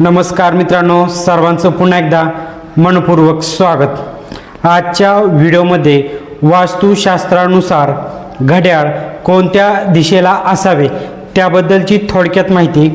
नमस्कार मित्रांनो सर्वांचं पुन्हा एकदा मनपूर्वक स्वागत. आजच्या व्हिडिओमध्ये वास्तुशास्त्रानुसार घड्याळ कोणत्या दिशेला असावे त्याबद्दलची थोडक्यात माहिती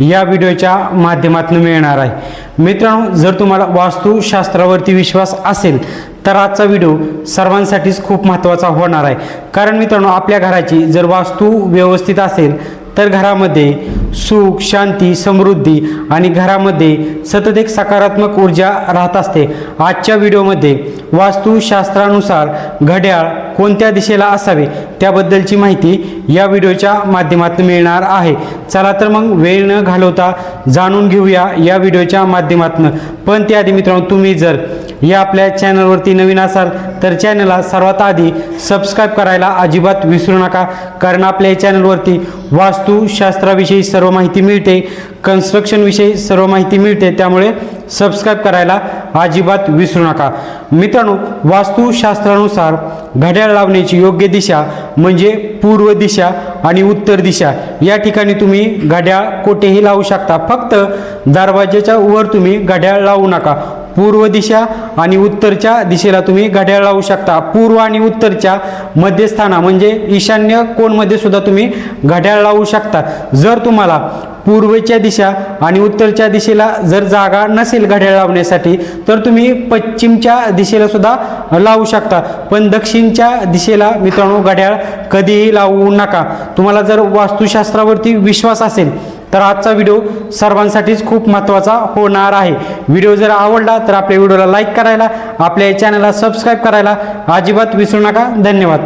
या व्हिडिओच्या माध्यमातून मिळणार आहे. मित्रांनो जर तुम्हाला वास्तुशास्त्रावरती विश्वास असेल तर आजचा व्हिडिओ सर्वांसाठीच खूप महत्त्वाचा होणार आहे. कारण मित्रांनो आपल्या घराची जर वास्तू व्यवस्थित असेल तर घरामध्ये सुख शांती समृद्धी आणि घरामध्ये सतत एक सकारात्मक ऊर्जा राहत असते. आजच्या व्हिडिओमध्ये वास्तुशास्त्रानुसार घड्याळ कोणत्या दिशेला असावे त्याबद्दलची माहिती या व्हिडिओच्या माध्यमातून मिळणार आहे. चला तर मग वेळ न घालवता जाणून घेऊया या व्हिडिओच्या माध्यमातून. पण त्याआधी मित्रांनो तुम्ही जर या आपल्या चॅनलवरती नवीन असाल तर चॅनलला सर्वात आधी सबस्क्राईब करायला अजिबात विसरू नका कारण आपल्या या चॅनलवरती वास्तुशास्त्राविषयी सर्व माहिती मिळते कन्स्ट्रक्शनविषयी सर्व माहिती मिळते त्यामुळे सबस्क्राईब करायला अजिबात विसरू नका. मित्रांनो वास्तुशास्त्रानुसार घड्याळ लावण्याची योग्य दिशा म्हणजे पूर्व दिशा आणि उत्तर दिशा. या ठिकाणी तुम्ही घड्याळ कोठेही लावू शकता फक्त दरवाज्याच्या वर तुम्ही घड्याळ लावू नका. पूर्व दिशा आणि उत्तरच्या दिशेला तुम्ही घड्याळ लावू शकता. पूर्व आणि उत्तरच्या मध्यस्थाना म्हणजे ईशान्य कोणमध्ये सुद्धा तुम्ही घड्याळ लावू शकता. जर तुम्हाला पूर्वेच्या दिशा आणि उत्तरच्या दिशेला जर जागा नसेल घड्याळ लावण्यासाठी तर तुम्ही पश्चिमच्या दिशेला सुद्धा लावू शकता. पण दक्षिणच्या दिशेला मित्रांनो घड्याळ कधीही लावू नका. तुम्हाला जर वास्तुशास्त्रावरती विश्वास असेल तर आजचा व्हिडिओ सर्वांसाठीच खूप महत्त्वाचा होणार आहे. व्हिडिओ जर आवडला तर आपल्या व्हिडिओला लाईक करायला आपल्या चॅनलला सबस्क्राईब करायला अजिबात विसरू नका. धन्यवाद.